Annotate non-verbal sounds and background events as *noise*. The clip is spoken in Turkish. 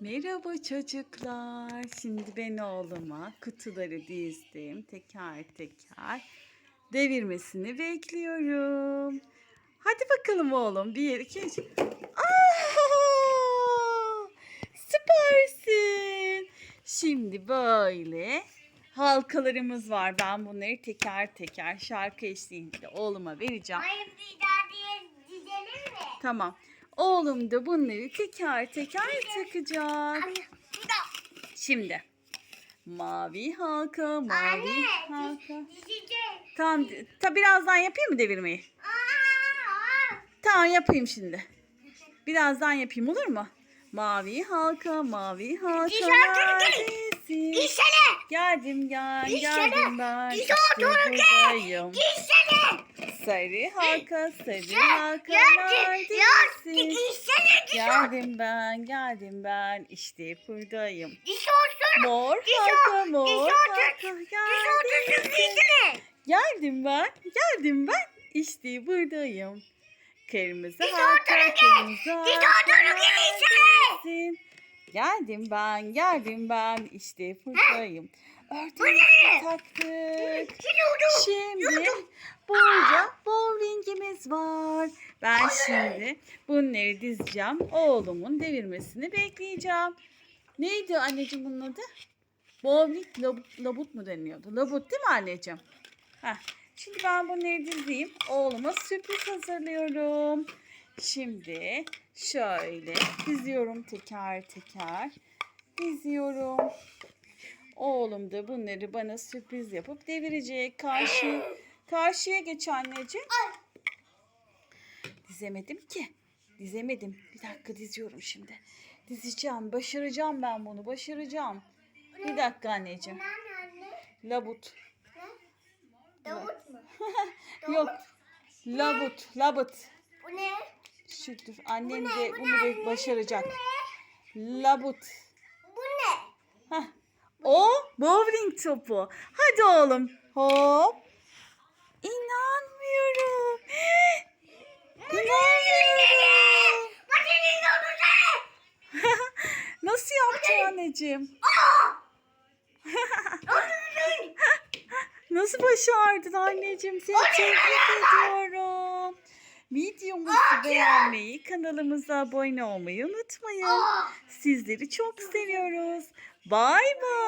Merhaba çocuklar. Şimdi ben oğluma kutuları dizdim. Teker teker devirmesini bekliyorum. Hadi bakalım oğlum. Bir, iki, üç. Aa! Süpersin. Şimdi böyle halkalarımız var. Ben bunları teker teker şarkı eşliğinde oğluma vereceğim. Hayır bir daha diye dizelim mi? Tamam. Oğlum da bunları teker teker takacak. Şimdi. Mavi halka, mavi Anne. halka. Tamam. Ta birazdan yapayım mı devirmeyi? Tamam yapayım şimdi. Birazdan yapayım olur mu? Mavi halka, mavi halka. Dizsene. Geldim gel, geldim ben. Buradayım. Dizsene. Sarı halka, sarı halka neredesin? Geldim ben, geldim ben. işte buradayım. Mor halka, mor halka. Geldim. ben, geldim ben. işte buradayım. Kırmızı halka, kırmızı halka. neredesin? Geldim ben, geldim ben. işte buradayım. Örtümüzü taktık. Şimdi burada bowlingimiz var. Ben şimdi bunları dizeceğim. Oğlumun devirmesini bekleyeceğim. Neydi anneciğim bunun adı? Bowling labut, labut mu deniyordu? Labut değil mi anneciğim? Heh. Şimdi ben bunları dizeyim. Oğluma sürpriz hazırlıyorum. Şimdi şöyle diziyorum teker teker. Diziyorum. Oğlum da bunları bana sürpriz yapıp devirecek. Karşı, karşıya geç anneciğim. Dizemedim ki. Dizemedim. Bir dakika diziyorum şimdi. Dizeceğim. Başaracağım ben bunu. Başaracağım. Bir dakika anneciğim. Anne anne. Labut. Davut mu? *laughs* Yok. Labut. Labut. Bu ne? Dur. Annem Bu ne? de Bu bunu ne? başaracak. Labut. Bu ne? Hah. O bowling topu. Hadi oğlum. Hop. İnanmıyorum. *gasps* İnanmıyorum. *laughs* Nasıl yaptın anneciğim? *laughs* Nasıl başardın anneciğim? Seni tebrik ediyorum. Videomuzu beğenmeyi, kanalımıza abone olmayı unutmayın. Sizleri çok seviyoruz. Bay bay.